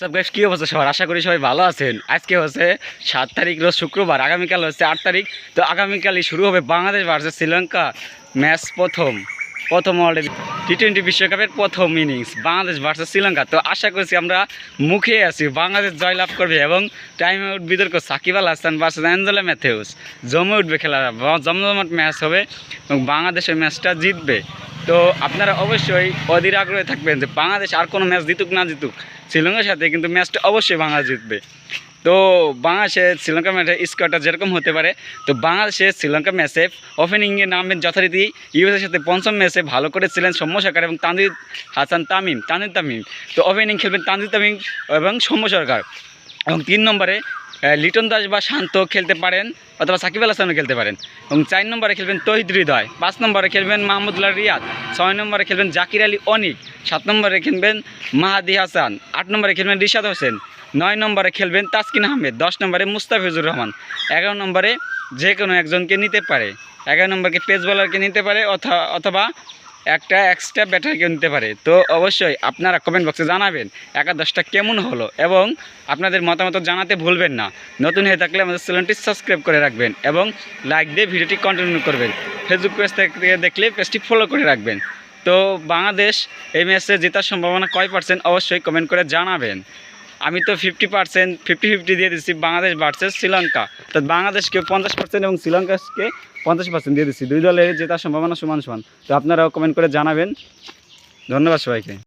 সব কি অবস্থা সবার? আশা করি সবাই ভালো আছেন। আজকে হচ্ছে সাত তারিখ, রোজ শুক্রবার। আগামীকাল হচ্ছে আট তারিখ। তো আগামীকালই শুরু হবে বাংলাদেশ ভার্সেস শ্রীলঙ্কা ম্যাচ প্রথম। প্রথম ওয়ার্ল্ড টি টোয়েন্টি বিশ্বকাপের প্রথম ইনিংস বাংলাদেশ ভার্সেস শ্রীলঙ্কা। তো আশা করছি আমরা মুখে আছি। বাংলাদেশ জয়লাভ করবে এবং টাইমে আউট বিতর্ক। সাকিব আল হাসান ভার্সেস অ্যাঞ্জেলা ম্যাথেউস জমে উঠবে খেলাটা ব- জমজমাট ম্যাচ হবে এবং বাংলাদেশের ম্যাচটা জিতবে। তো আপনারা অবশ্যই অধীর আগ্রহে থাকবেন যে বাংলাদেশ আর কোনো ম্যাচ জিতুক, না জিতুক, শ্রীলঙ্কার সাথে কিন্তু ম্যাচটা অবশ্যই বাংলাদেশ জিতবে। তো বাংলাদেশের শ্রীলঙ্কা ম্যাচে স্কোরটা যেরকম হতে পারে, তো বাংলাদেশের শ্রীলঙ্কা ম্যাচে ওপেনিংয়ে নামবেন যথারীতি ইউএসের সাথে পঞ্চম ম্যাচে ভালো করেছিলেন সৌম্য সরকার এবং তানজিদ হাসান তামিম, তানজিদ তামিম। তো ওপেনিং খেলবেন তানজিদ তামিম এবং সৌম্য সরকার। এবং তিন নম্বরে লিটন দাস বা শান্ত খেলতে পারেন অথবা সাকিব আল হাসানও খেলতে পারেন। এবং চার নম্বরে খেলবেন তহিদ হৃদয়, পাঁচ নম্বরে খেলবেন মাহমুদুল্লাহ রিয়াদ, ছয় নম্বরে খেলবেন জাকির আলী অনিক সাত নম্বরে খেলবেন মাহাদি হাসান, আট নম্বরে খেলবেন রিশাদ হোসেন, নয় নম্বরে খেলবেন তাসকিন আহমেদ, দশ নম্বরে মুস্তাফিজুর রহমান, এগারো নম্বরে যে কোনো একজনকে নিতে পারে। এগারো নম্বরকে পেস বলারকে নিতে পারে অথা- অথবা একটা এক্সট্রা ব্যাটারকেও নিতে পারে। তো অবশ্যই আপনারা কমেন্ট বক্সে জানাবেন একাদশটা কেমন হলো এবং আপনাদের মতামত জানাতে ভুলবেন না। নতুন হয়ে থাকলে আমাদের চ্যানেলটি সাবস্ক্রাইব করে রাখবেন এবং লাইক দিয়ে ভিডিওটি কন্টিনিউ করবেন। ফেসবুক পেজ থেকে দেখলে পেজটি ফলো করে রাখবেন। তো বাংলাদেশ এই ম্যাচে জেতার সম্ভাবনা কয় পার্সেন্ট অবশ্যই কমেন্ট করে জানাবেন। আমি তো ফিফটি পার্সেন্ট ফিফটি ফিফটি দিয়ে দিচ্ছি বাংলাদেশ ভার্সেস শ্রীলঙ্কা। তো বাংলাদেশকে পঞ্চাশ পার্সেন্ট এবং শ্রীলঙ্কাকে পঞ্চাশ পার্সেন্ট দিয়ে দিচ্ছি দুই দলের জেতার সম্ভাবনা সমান সমান। তো আপনারাও কমেন্ট করে জানাবেন। ধন্যবাদ সবাইকে।